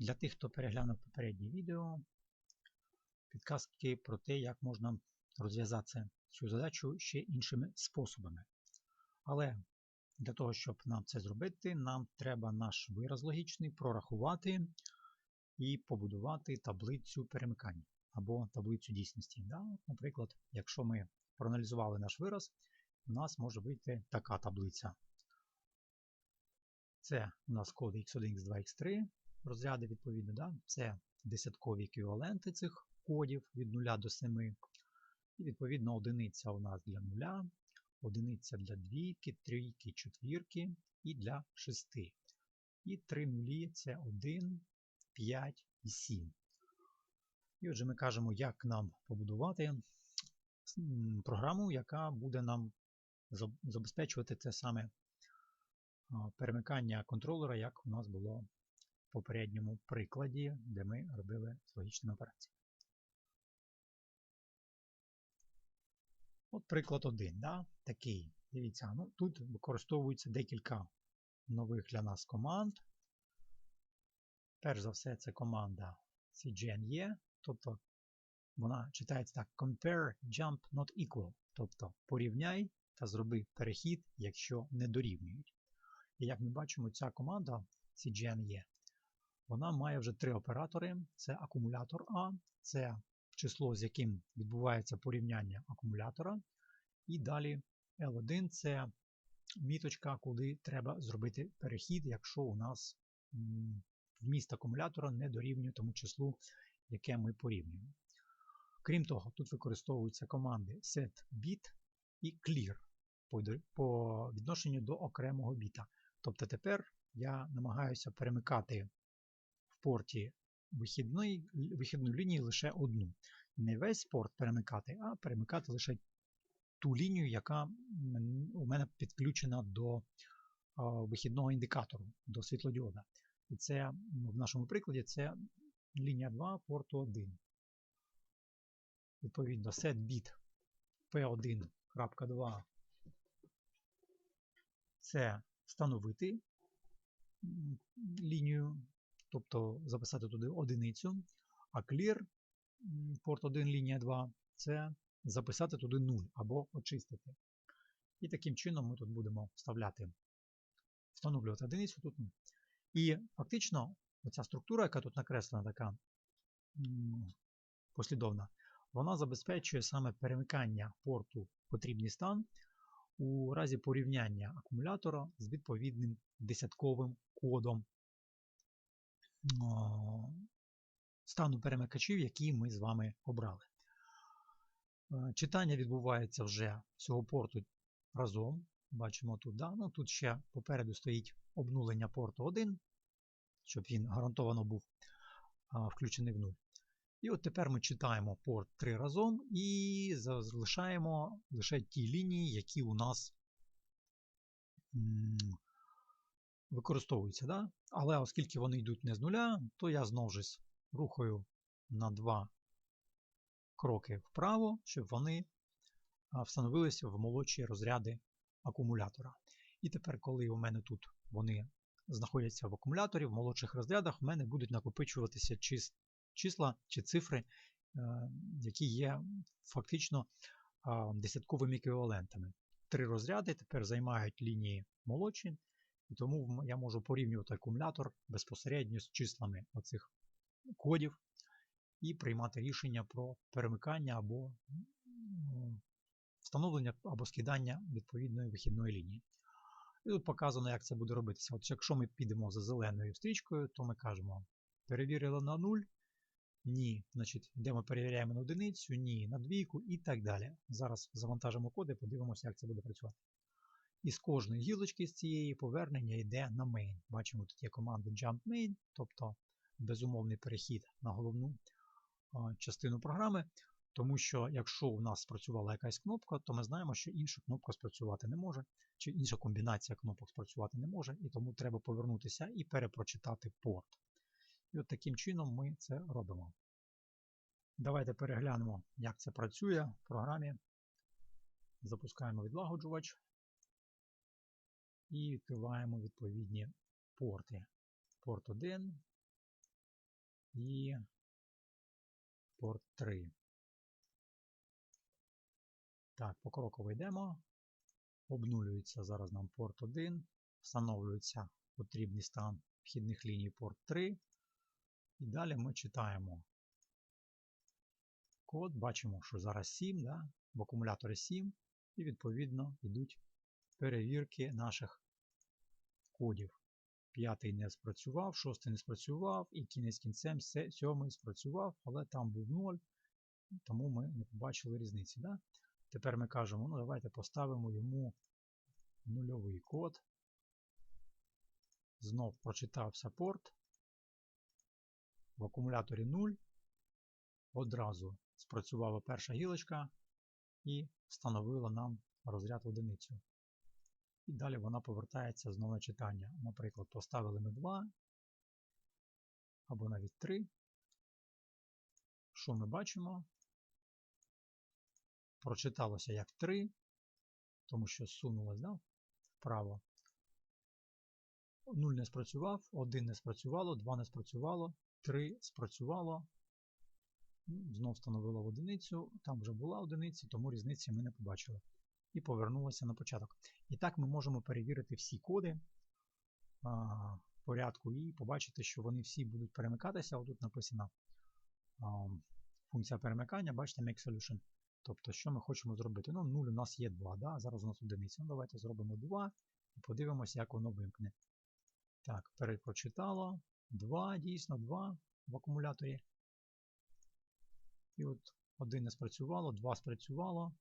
Для тих, хто переглянув попереднє відео, підказки про те, як можна розв'язати цю задачу ще іншими способами. Але для того, щоб нам це зробити, нам треба наш вираз логічний прорахувати і побудувати таблицю перемикання або таблицю дійсності. Наприклад, якщо ми проаналізували наш вираз, у нас може вийти така таблиця. Це у нас коди x1, x2, x3, розряди відповідно. Да? Це десяткові еквіваленти цих кодів від 0 до 7. І відповідно одиниця у нас для 0, одиниця для двійки, трійки, четвірки і для 6. І три нулі це 1, 5 і 7. І отже, ми кажемо, як нам побудувати програму, яка буде нам забезпечувати це саме перемикання контролера, як у нас було попередньому прикладі, де ми робили з логічними операціями. От приклад один. Да? Такий. Дивіться, ну, тут використовується декілька нових для нас команд. Перш за все, це команда cgne, тобто вона читається так: Compare jump not equal. Тобто порівняй та зроби перехід, якщо не дорівнюють. І як ми бачимо, ця команда cgne, вона має вже три оператори: це акумулятор А, це число, з яким відбувається порівняння акумулятора. І далі L1 це міточка, куди треба зробити перехід, якщо у нас вміст акумулятора не дорівнює тому числу, яке ми порівнюємо. Крім того, тут використовуються команди setBit і clear по відношенню до окремого біта. Тобто тепер я намагаюся перемикати порті вихідної, вихідної лінії лише одну. Не весь порт перемикати, а перемикати лише ту лінію, яка у мене підключена до вихідного індикатору, до світлодіода. І це в нашому прикладі це лінія 2 порту 1. Відповідно, setBit P1.2 це встановити лінію, тобто записати туди одиницю, а clear порт 1 лінія 2 це записати туди 0 або очистити. І таким чином ми тут будемо вставляти, встановлювати одиницю тут. І фактично оця структура, яка тут накреслена, така послідовна, вона забезпечує саме перемикання порту в потрібний стан у разі порівняння акумулятора з відповідним десятковим кодом стану перемикачів, які ми з вами обрали. Е, читання відбувається вже цього порту разом. Бачимо тут. Да? Ну, Тут ще попереду стоїть обнулення порту 1, щоб він гарантовано був включений в нуль. І от тепер ми читаємо порт 3 разом і залишаємо лише ті лінії, які у нас використовуються. Да? Але оскільки вони йдуть не з нуля, то я знову ж рухаю на 2 кроки вправо, щоб вони встановилися в молодші розряди акумулятора. І тепер, коли у мене тут вони знаходяться в акумуляторі, в молодших розрядах, в мене будуть накопичуватися числа чи цифри, е, які є фактично десятковими еквівалентами. Три розряди тепер займають лінії молодші, і тому я можу порівнювати акумулятор безпосередньо з числами оцих кодів і приймати рішення про перемикання або встановлення або скидання відповідної вихідної лінії. І тут показано, як це буде робитися. От Якщо ми підемо за зеленою стрічкою, то ми кажемо, перевірили на 0, ні. Значить, Де ми перевіряємо на одиницю, ні, на двійку і так далі. Зараз завантажимо коди, подивимося, як це буде працювати. І з кожної гілочки з цієї повернення йде на main. Бачимо, тут є команда jump main, тобто безумовний перехід на головну частину програми. Тому що якщо у нас спрацювала якась кнопка, то ми знаємо, що інша кнопка спрацювати не може, чи інша комбінація кнопок спрацювати не може, і тому треба повернутися і перепрочитати порт. І от таким чином ми це робимо. Давайте переглянемо, як це працює в програмі. Запускаємо відлагоджувач і відкриваємо відповідні порти. Порт 1, і порт 3. Так, покроково йдемо. Обнулюється зараз нам порт 1, встановлюється потрібний стан вхідних ліній порт 3. І далі ми читаємо код, бачимо, що зараз 7, да? в акумуляторі 7, і відповідно йдуть перевірки наших кодів. П'ятий не спрацював, шостий не спрацював, і кінець кінцем сьомий спрацював, але там був 0, тому ми не побачили різниці. Да? Тепер ми кажемо, ну давайте поставимо йому нульовий код. Знов прочитався порт. В акумуляторі 0. Одразу спрацювала перша гілочка і встановила нам розряд одиницю. І далі вона повертається знову на читання. Наприклад, поставили ми 2 або навіть 3. Що ми бачимо? Прочиталося як 3, тому що зсунулося да, вправо. 0 не спрацював, 1 не спрацювало, 2 не спрацювало, 3 спрацювало. Ну, знов встановило в одиницю, там вже була одиниця, тому різниці ми не побачили. І повернулося на початок. І так ми можемо перевірити всі коди а, порядку і побачити, що вони всі будуть перемикатися. Отут написана а, функція перемикання, бачите, make solution. Тобто, що ми хочемо зробити? Ну, 0 у нас є 2, да? зараз у нас одиниця. Ну, давайте зробимо 2 і подивимося, як воно вимкне. Так, перепрочитало. 2, дійсно, 2 в акумуляторі. І от один не спрацювало, 2 спрацювало.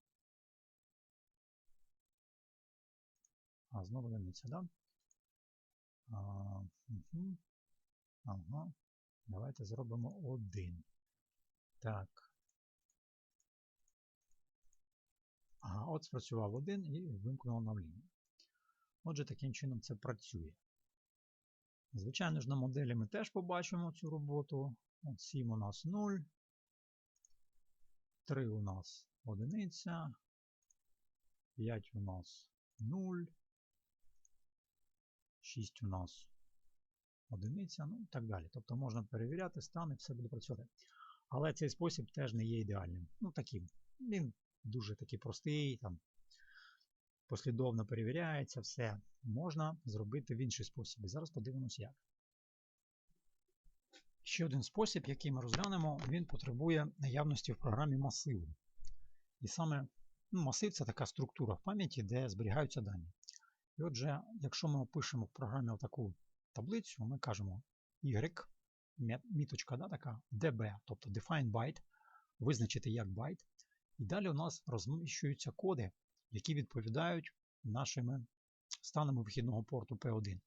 А, знову одиниця, да? А, угу. Ага. Давайте зробимо один. Так. Ага, от спрацював один і вимкнуло нам лінію. Отже, таким чином це працює. Звичайно ж, на моделі ми теж побачимо цю роботу. От 7 у нас 0. 3 у нас одиниця. 5 у нас 0. 6 у нас одиниця, ну і так далі. Тобто можна перевіряти стан і все буде працювати. Але цей спосіб теж не є ідеальним. Ну таким. Він дуже такий простий, там послідовно перевіряється, все можна зробити в інший спосіб. І зараз подивимося як. Ще один спосіб, який ми розглянемо, він потребує наявності в програмі масиву. І саме ну, масив це така структура в пам'яті, де зберігаються дані. І отже, якщо ми опишемо в програмі таку таблицю, ми кажемо y, міточка да, така, db, тобто define byte, визначити як байт. І далі у нас розміщуються коди, які відповідають нашими станами вихідного порту P1.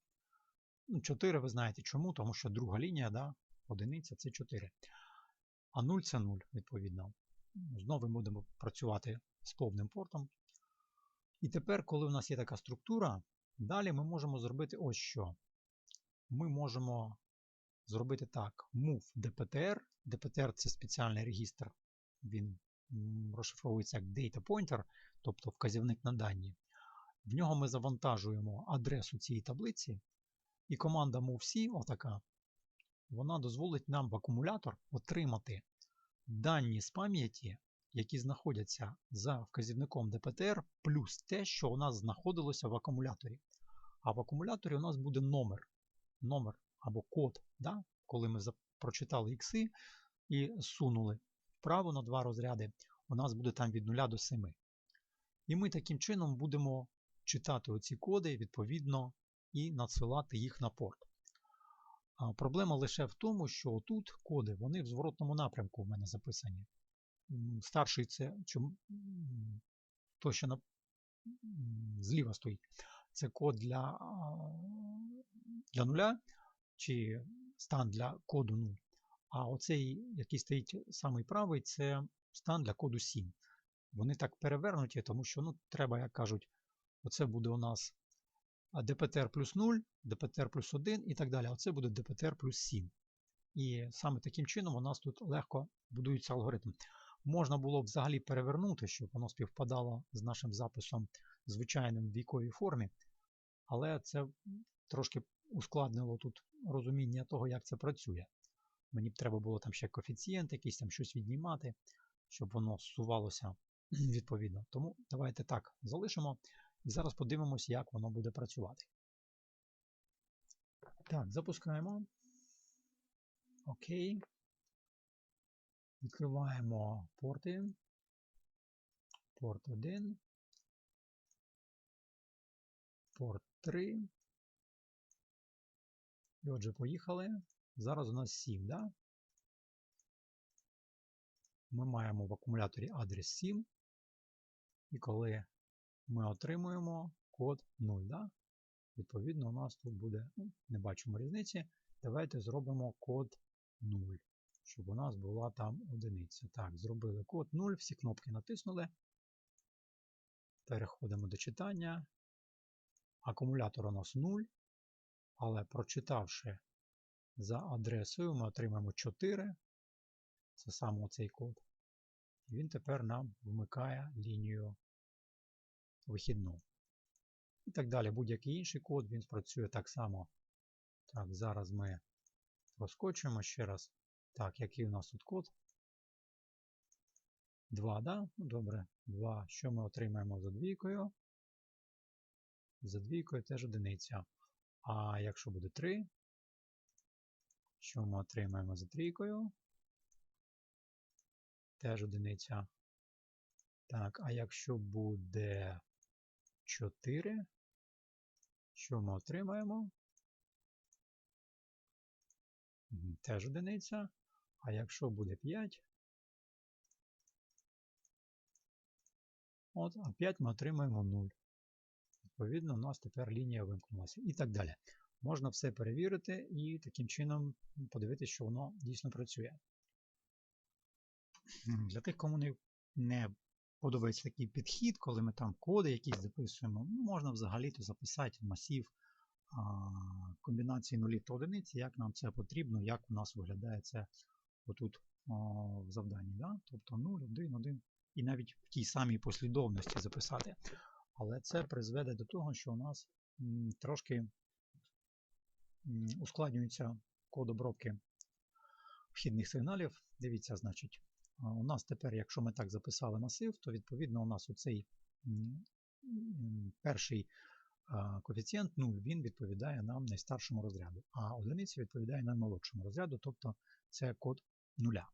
4 ну, ви знаєте чому, тому що друга лінія, да, одиниця це 4. А 0 це 0, відповідно. Знову ми будемо працювати з повним портом. І тепер, коли у нас є така структура, далі ми можемо зробити ось що. Ми можемо зробити так: move dptr. dptr це спеціальний регістр, він розшифровується як data pointer, тобто вказівник на дані. В нього ми завантажуємо адресу цієї таблиці, і команда MoveC, отака, вона дозволить нам в акумулятор отримати дані з пам'яті, які знаходяться за вказівником DPTR, плюс те, що у нас знаходилося в акумуляторі. А в акумуляторі у нас буде номер номер або код, да? коли ми прочитали ікси і сунули вправо на два розряди, у нас буде там від 0 до 7. І ми таким чином будемо читати оці коди, відповідно, і надсилати їх на порт. Проблема лише в тому, що тут коди вони в зворотному напрямку в мене записані. Старший це то, що на, зліва стоїть, це код для для нуля, чи стан для коду 0. А оцей, який стоїть самий правий, це стан для коду 7. Вони так перевернуті, тому що ну, треба, як кажуть, оце буде у нас dptr плюс 0, dptr плюс 1 і так далі. Оце буде dptr плюс 7. І саме таким чином у нас тут легко будується алгоритм. Можна було б взагалі перевернути, щоб воно співпадало з нашим записом в звичайному віковій формі, але це трошки ускладнило тут розуміння того, як це працює. Мені б треба було там ще коефіцієнт, якийсь там щось віднімати, щоб воно зсувалося відповідно. Тому давайте так залишимо. І зараз подивимося, як воно буде працювати. Так, запускаємо. Окей. Відкриваємо порти. Порт 1. Порт 3. І отже, поїхали. Зараз у нас 7, да? Ми маємо в акумуляторі адрес 7. І коли ми отримуємо код 0, да? відповідно, у нас тут буде, ну, не бачимо різниці. Давайте зробимо код 0, щоб у нас була там одиниця. Так, зробили код 0, всі кнопки натиснули. Переходимо до читання. Акумулятор у нас 0, але прочитавши за адресою, ми отримаємо 4. Це саме цей код. І він тепер нам вмикає лінію вихідну. І так далі, будь-який інший код, він спрацює так само. Так, зараз ми проскочимо ще раз. Так, який у нас тут код? 2, да? Ну, добре, 2. Що ми отримаємо за двійкою? За двійкою теж одиниця. А якщо буде 3, що ми отримаємо за трійкою? Теж одиниця. Так, а якщо буде 4, що ми отримаємо? Теж одиниця. А якщо буде 5, от, а 5 ми отримаємо 0. Відповідно, у нас тепер лінія вимкнулася і так далі. Можна все перевірити і таким чином подивитися, що воно дійсно працює. Для тих, кому не, не подобається такий підхід, коли ми там коди якісь записуємо, ну, можна взагалі-то записати масів а, комбінації нулів та одиниць, як нам це потрібно, як у нас виглядає це отут а, в завданні. Да? Тобто 0, 1, 1 і навіть в тій самій послідовності записати. Але це призведе до того, що у нас м, трошки м, ускладнюється код обробки вхідних сигналів. Дивіться, значить, у нас тепер, якщо ми так записали масив, то відповідно у нас оцей перший коефіцієнт 0, він відповідає нам найстаршому розряду, а одиниця відповідає наймолодшому розряду, тобто це код нуля.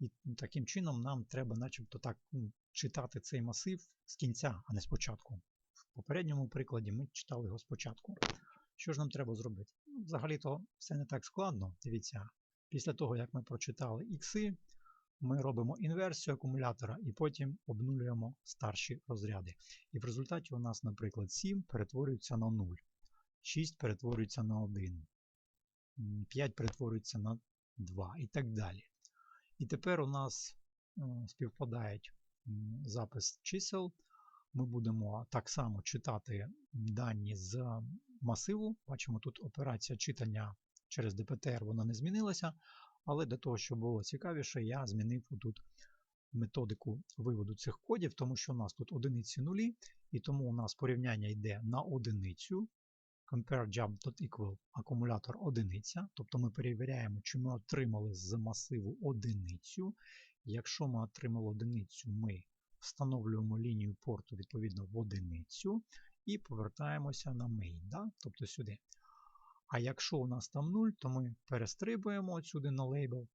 І таким чином нам треба начебто так читати цей масив з кінця, а не спочатку. В попередньому прикладі ми читали його спочатку. Що ж нам треба зробити? Ну, Взагалі-то все не так складно. Дивіться, після того, як ми прочитали ікси, ми робимо інверсію акумулятора і потім обнулюємо старші розряди. І в результаті у нас, наприклад, 7 перетворюється на 0, 6 перетворюється на 1, 5 перетворюється на 2 і так далі. І тепер у нас співпадають запис чисел. Ми будемо так само читати дані з масиву. Бачимо, тут операція читання через ДПТР вона не змінилася, але для того, щоб було цікавіше, я змінив тут методику виводу цих кодів, тому що у нас тут одиниці нулі, і тому у нас порівняння йде на одиницю. CompareJump.equal акумулятор одиниця, тобто ми перевіряємо, чи ми отримали з масиву одиницю. Якщо ми отримали одиницю, ми встановлюємо лінію порту відповідно в одиницю і повертаємося на main, да? тобто сюди. А якщо у нас там 0, то ми перестрибуємо сюди на лейбл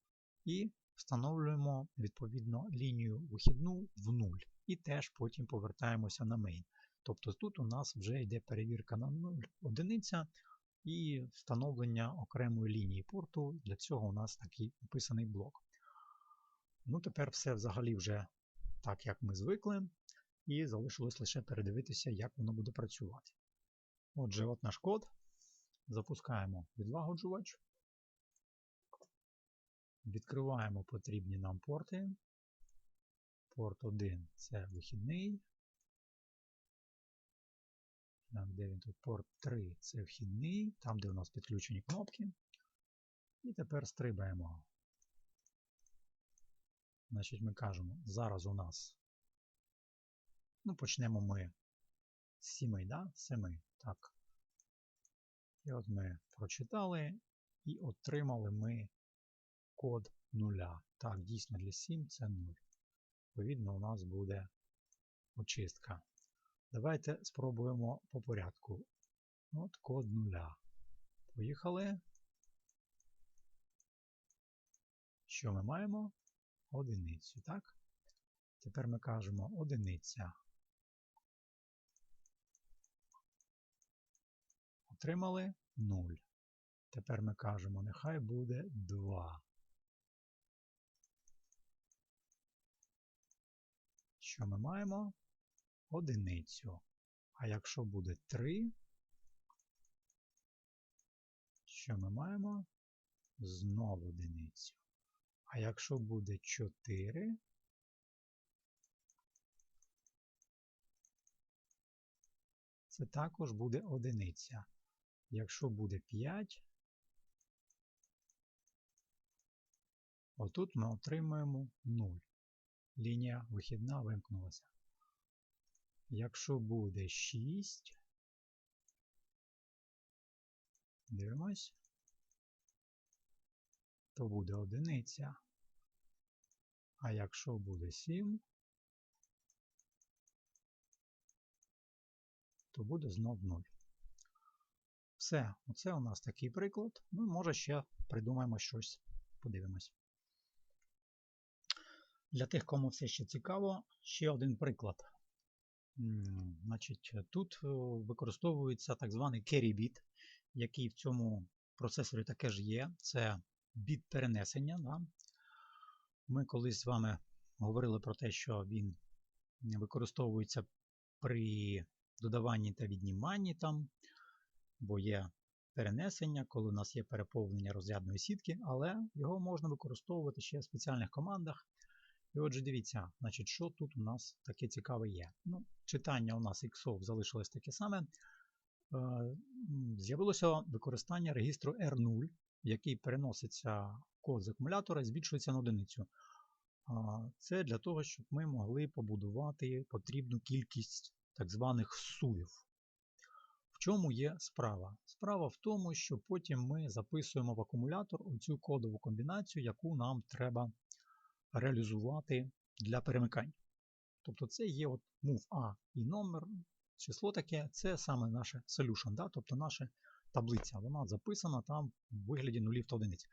і встановлюємо відповідно лінію вихідну в 0. І теж потім повертаємося на main. Тобто тут у нас вже йде перевірка на 0 одиниця і встановлення окремої лінії порту. Для цього у нас такий описаний блок. Ну, тепер все взагалі вже так, як ми звикли, і залишилось лише передивитися, як воно буде працювати. Отже, от наш код. Запускаємо відлагоджувач. Відкриваємо потрібні нам порти. Порт 1 це вихідний. Де він тут? Порт 3 це вхідний, там, де у нас підключені кнопки. І тепер стрибаємо. Значить, ми кажемо, зараз у нас. Ну, почнемо ми з 7, да? 7. Так. І от ми прочитали і отримали ми код нуля. Так, дійсно для 7 це 0. Відповідно, у нас буде очистка. Давайте спробуємо по порядку. От код нуля. Поїхали. Що ми маємо? Одиницю, так? Тепер ми кажемо одиниця. Отримали 0. Тепер ми кажемо, нехай буде 2. Що ми маємо? Одиницю. А якщо буде 3, що ми маємо? Знову одиницю. А якщо буде 4, це також буде одиниця. Якщо буде 5, отут ми отримуємо 0. Лінія вихідна вимкнулася. Якщо буде 6, дивимось, то буде одиниця. А якщо буде 7, то буде знов 0. Все, оце у нас такий приклад. Ну, може ще придумаємо щось, подивимось. Для тих, кому все ще цікаво, ще один приклад. Значить, Тут е, використовується так званий carry bit, який в цьому процесорі таке ж є. Це біт перенесення. Да? Ми колись з вами говорили про те, що він використовується при додаванні та відніманні там, бо є перенесення, коли у нас є переповнення розрядної сітки, але його можна використовувати ще в спеціальних командах. І отже, дивіться, значить, що тут у нас таке цікаве є. Ну, Читання у нас XOF залишилось таке саме. Е, з'явилося використання регістру R0, в який переноситься код з акумулятора і збільшується на одиницю. Це для того, щоб ми могли побудувати потрібну кількість так званих сувів. В чому є справа? Справа в тому, що потім ми записуємо в акумулятор оцю кодову комбінацію, яку нам треба реалізувати для перемикань. Тобто це є от move A і номер, число таке, це саме наше solution, да? тобто наша таблиця. Вона записана там в вигляді нулів та одиниць.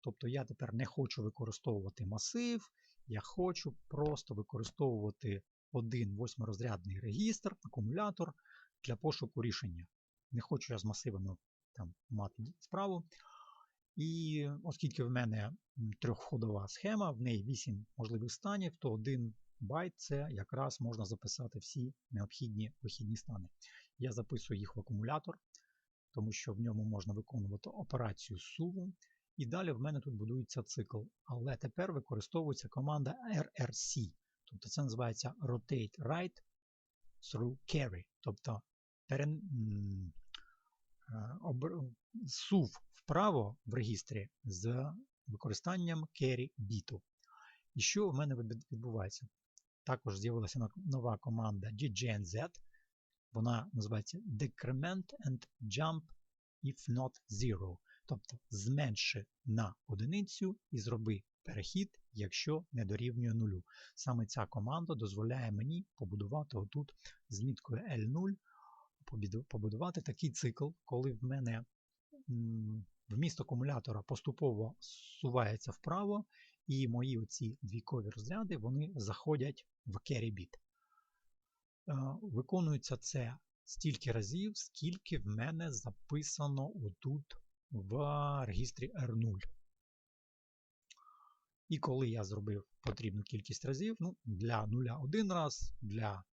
Тобто я тепер не хочу використовувати масив, я хочу просто використовувати один восьмирозрядний регістр, акумулятор для пошуку рішення. Не хочу я з масивами там мати справу. І оскільки в мене трьохходова схема, в неї 8 можливих станів, то один байт це якраз можна записати всі необхідні вихідні стани. Я записую їх в акумулятор, тому що в ньому можна виконувати операцію суву. І далі в мене тут будується цикл. Але тепер використовується команда RRC. Тобто це називається Rotate Right Through Carry. Тобто. Е, сув вправо в регістрі з використанням carry біту. І що в мене відбувається? Також з'явилася нова команда GGNZ. Вона називається Decrement and Jump if not zero. Тобто зменши на одиницю і зроби перехід, якщо не дорівнює нулю. Саме ця команда дозволяє мені побудувати отут з міткою L0, побудувати такий цикл, коли в мене вміст акумулятора поступово сувається вправо, і мої оці двійкові розряди вони заходять в. Е, виконується це стільки разів, скільки в мене записано отут в регістрі R0. І коли я зробив потрібну кількість разів, ну, для нуля один раз, для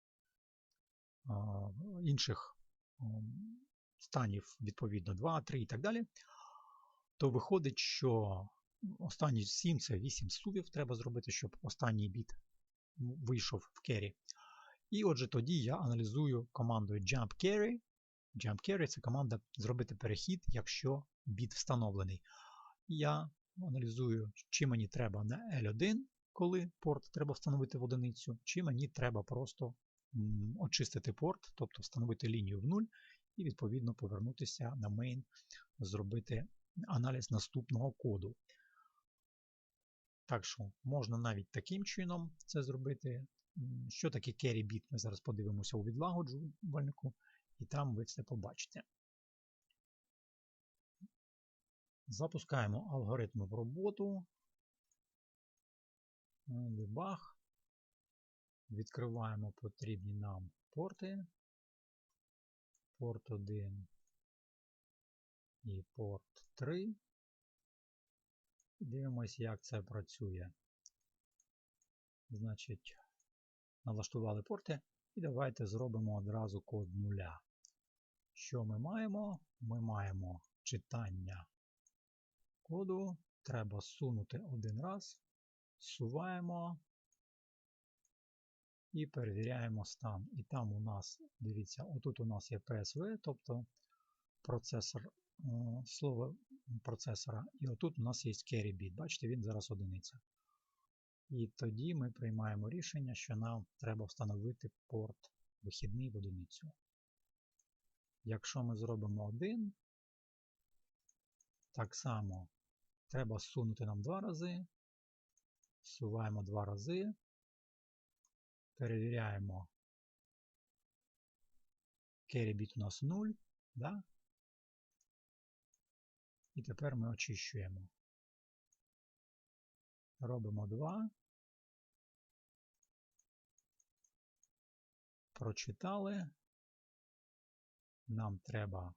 а, інших станів, відповідно, 2, 3 і так далі, то виходить, що останні 7 це 8 сувів треба зробити, щоб останній біт вийшов в кері. І отже, тоді я аналізую командою jump carry. Jump carry це команда зробити перехід, якщо біт встановлений. Я аналізую, чи мені треба на L1, коли порт треба встановити в одиницю, чи мені треба просто очистити порт, тобто встановити лінію в 0 і відповідно повернутися на main, зробити аналіз наступного коду. Так що можна навіть таким чином це зробити. Що таке carry bit, ми зараз подивимося у відлагоджувальнику, і там ви все побачите. Запускаємо алгоритм в роботу. Дебаг. Відкриваємо потрібні нам порти. Порт 1 і порт 3. І дивимося, як це працює. Значить, налаштували порти. І давайте зробимо одразу код нуля. Що ми маємо? Ми маємо читання коду. Треба сунути один раз. Суваємо і перевіряємо стан. І там у нас, дивіться, отут у нас є PSV, тобто процесор слово процесора. І отут у нас є carry bit. Бачите, він зараз одиниця. І тоді ми приймаємо рішення, що нам треба встановити порт вихідний в одиницю. Якщо ми зробимо один, так само треба сунути нам два рази. Суваємо два рази. Перевіряємо. Bit у нас 0. Да? І тепер ми очищуємо. Робимо 2. Прочитали. Нам треба.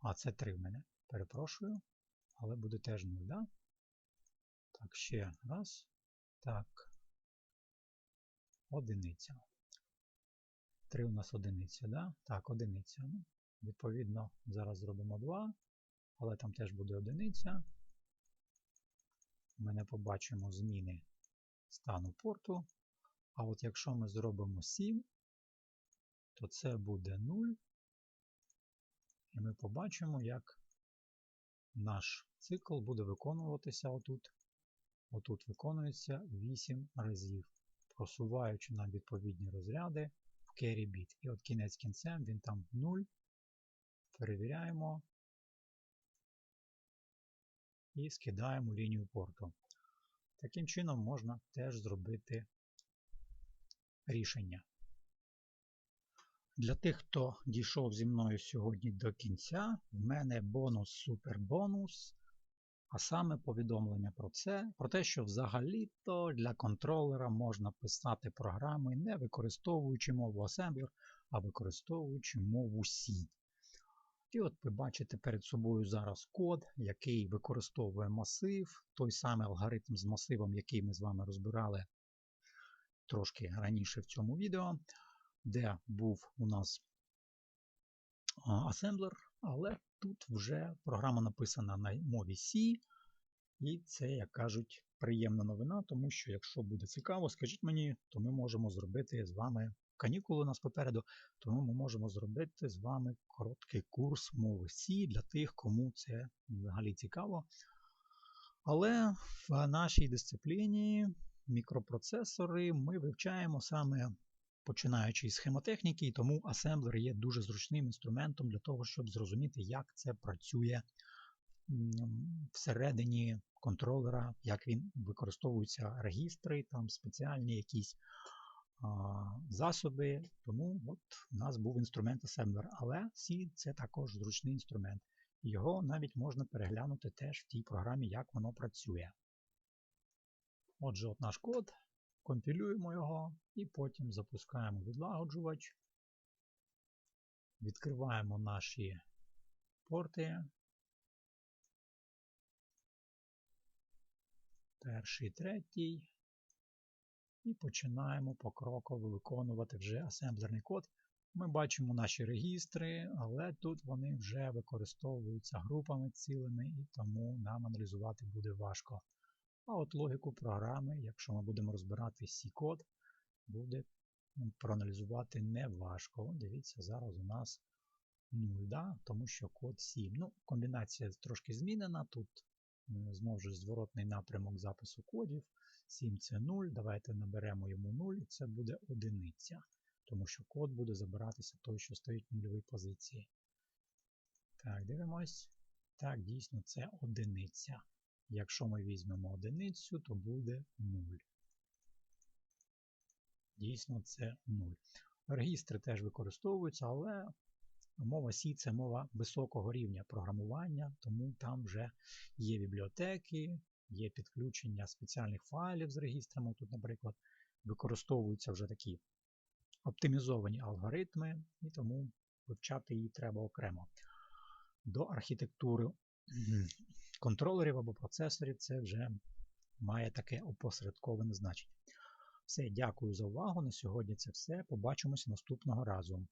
А, це 3 в мене. Перепрошую. Але буде теж 0, да? Так, ще раз. Так. Одиниця. 3 у нас одиниця, да? Так, одиниця. Ну, Відповідно, зараз зробимо 2, але там теж буде одиниця. Ми не побачимо зміни стану порту. А от якщо ми зробимо 7, то це буде 0. І ми побачимо, як наш цикл буде виконуватися отут. Отут виконується 8 разів, просуваючи на відповідні розряди в carry bit. І от кінець кінцем він там 0. Перевіряємо і скидаємо лінію порту. Таким чином можна теж зробити рішення. Для тих, хто дійшов зі мною сьогодні до кінця, в мене бонус супербонус, а саме повідомлення про це, про те, що взагалі-то для контролера можна писати програми, не використовуючи мову Assembler, а використовуючи мову C. І от ви бачите перед собою зараз код, який використовує масив, той самий алгоритм з масивом, який ми з вами розбирали трошки раніше в цьому відео, де був у нас асемблер, але тут вже програма написана на мові C, і це, як кажуть, приємна новина, тому що, якщо буде цікаво, скажіть мені, то ми можемо зробити з вами канікули у нас попереду, тому ми можемо зробити з вами короткий курс мови C для тих, кому це взагалі цікаво. Але в нашій дисципліні мікропроцесори ми вивчаємо саме починаючи з схемотехніки, і тому асемблер є дуже зручним інструментом для того, щоб зрозуміти, як це працює всередині контролера, як він використовуються регістри, там спеціальні якісь а, засоби. Тому от у нас був інструмент асемблер, але C це також зручний інструмент. Його навіть можна переглянути теж в тій програмі, як воно працює. Отже, от наш код, компілюємо його і потім запускаємо відлагоджувач, відкриваємо наші порти. Перший, третій. І починаємо покроково виконувати вже асемблерний код. Ми бачимо наші регістри, але тут вони вже використовуються групами цілими, і тому нам аналізувати буде важко. А от логіку програми, якщо ми будемо розбирати C-код, буде проаналізувати не важко. Дивіться, зараз у нас 0, да? тому що код 7. Ну, Комбінація трошки змінена. Тут знову ж зворотний напрямок запису кодів. 7 це 0. Давайте наберемо йому 0, і це буде одиниця. Тому що код буде забиратися той, що стоїть в нульовій позиції. Так, дивимось. Так, дійсно, це одиниця. Якщо ми візьмемо одиницю, то буде 0. Дійсно, це 0. Регістри теж використовуються, але мова C це мова високого рівня програмування, тому там вже є бібліотеки, є підключення спеціальних файлів з регістрами. Тут, наприклад, використовуються вже такі оптимізовані алгоритми, і тому вивчати її треба окремо. До архітектури контролерів або процесорів це вже має таке опосередковане значення. Все, дякую за увагу. На сьогодні це все. Побачимося наступного разу.